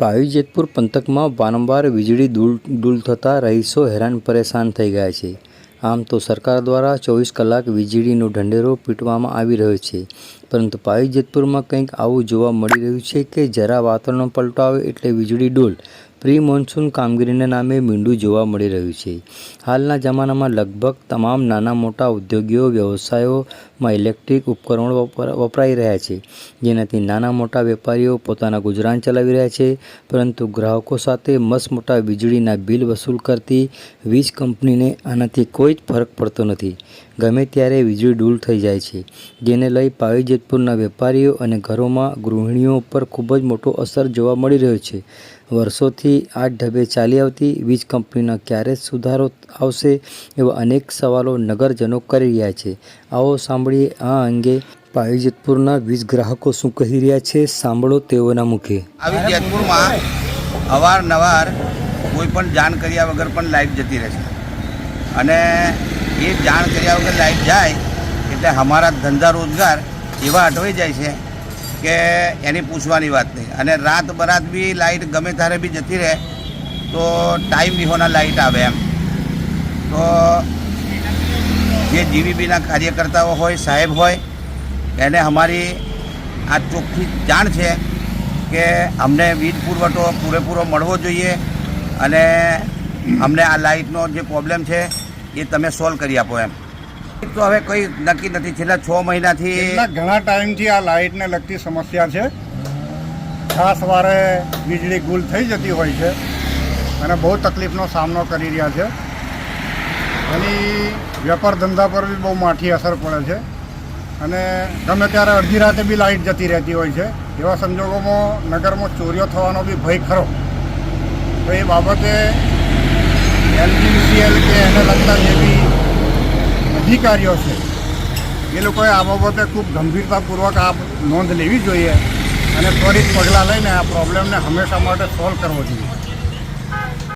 પાવી જેતપુર પંથકમાં વારંવાર વીજળી દૂલ ડૂલ થતાં રહીશો હેરાન પરેશાન થઈ ગયા છે. આમ તો સરકાર દ્વારા ચોવીસ કલાક વીજળીનો ઢંઢેરો પીટવામાં આવી રહ્યો છે. પરંતુ પાવી જેતપુરમાં કંઈક આવું જોવા મળી રહ્યું છે કે જરા વાતાવરણ પલટાવે એટલે વીજળી ડોલ. પ્રી મોન્સૂન કામગીરીના નામે મીંડું જોવા મળી રહ્યું છે. હાલના જમાનામાં લગભગ તમામ નાના મોટા ઉદ્યોગીઓ, વ્યવસાયોમાં ઇલેક્ટ્રિક ઉપકરણો વપરાઈ રહ્યા છે. જેનાથી નાના મોટા વેપારીઓ પોતાના ગુજરાન ચલાવી રહ્યા છે, પરંતુ ગ્રાહકો સાથે મસમોટા વીજળીના બિલ વસૂલ કરતી વીજ કંપનીને આનાથી કોઈ જ ફરક પડતો નથી. ગમે ત્યારે વીજળી ડૂલ થઈ જાય છે. જેને લઈ પાવી જેતપુરના વેપારીઓ અને ઘરોમાં ગૃહિણીઓ પર ખૂબ જ મોટો અસર જોવા મળી રહ્યો છે. વર્ષોથી આ ઢબે ચાલી આવતી વીજ કંપનીના ક્યારે સુધારો આવશે એવા અનેક સવાલો નગરજનો કરી રહ્યા છે. આવો સાંભળીએ આ અંગે પાવી જેતપુરના વીજ ગ્રાહકો શું કહી રહ્યા છે સાંભળો તેઓના મુખે. આવી અવારનવાર કોઈ પણ જાણ કર્યા વગર પણ લાઈટ જતી રહે છે. અને એ જાણ કર્યા વગર લાઇટ જાય, એટલે અમારા ધંધા રોજગાર એવા અટવાઈ જાય છે કે એની પૂછવાની વાત નહીં. અને રાત બરાત બી લાઇટ ગમે ત્યારે બી જતી રહે, તો ટાઈમ વિહોના લાઇટ આવે એમ. તો જે જીવીબીના કાર્યકર્તાઓ હોય, સાહેબ હોય, એને અમારી આ ચોખ્ખી જાણ છે કે અમને વીજ પુરવઠો પૂરેપૂરો મળવો જોઈએ અને અમને આ લાઇટનો જે પ્રોબ્લેમ છે એ તમે સોલ્વ કરી આપો એમ. તો હવે કોઈ નક્કી નથી. છેલ્લા છ મહિનાથી ઘણા ટાઈમથી આ લાઇટને લગતી સમસ્યા છે. ખાસ વારે વીજળી ગુલ થઈ જતી હોય છે અને બહુ તકલીફનો સામનો કરી રહ્યા છે. એની વેપાર ધંધા પર બી બહુ માઠી અસર પડે છે. અને ગમે ત્યારે અડધી રાતે બી લાઇટ જતી રહેતી હોય છે. એવા સંજોગોમાં નગરમાં ચોરીઓ થવાનો બી ભય ખરો. તો એ બાબતે એલજીવીસીએલ કે એને લગતા જે બી અધિકારીઓ છે, એ લોકોએ આ બાબતે ખૂબ ગંભીરતાપૂર્વક આ નોંધ લેવી જોઈએ અને ત્વરિત પગલાં લઈને આ પ્રોબ્લેમને હંમેશા માટે સોલ્વ કરવો જોઈએ.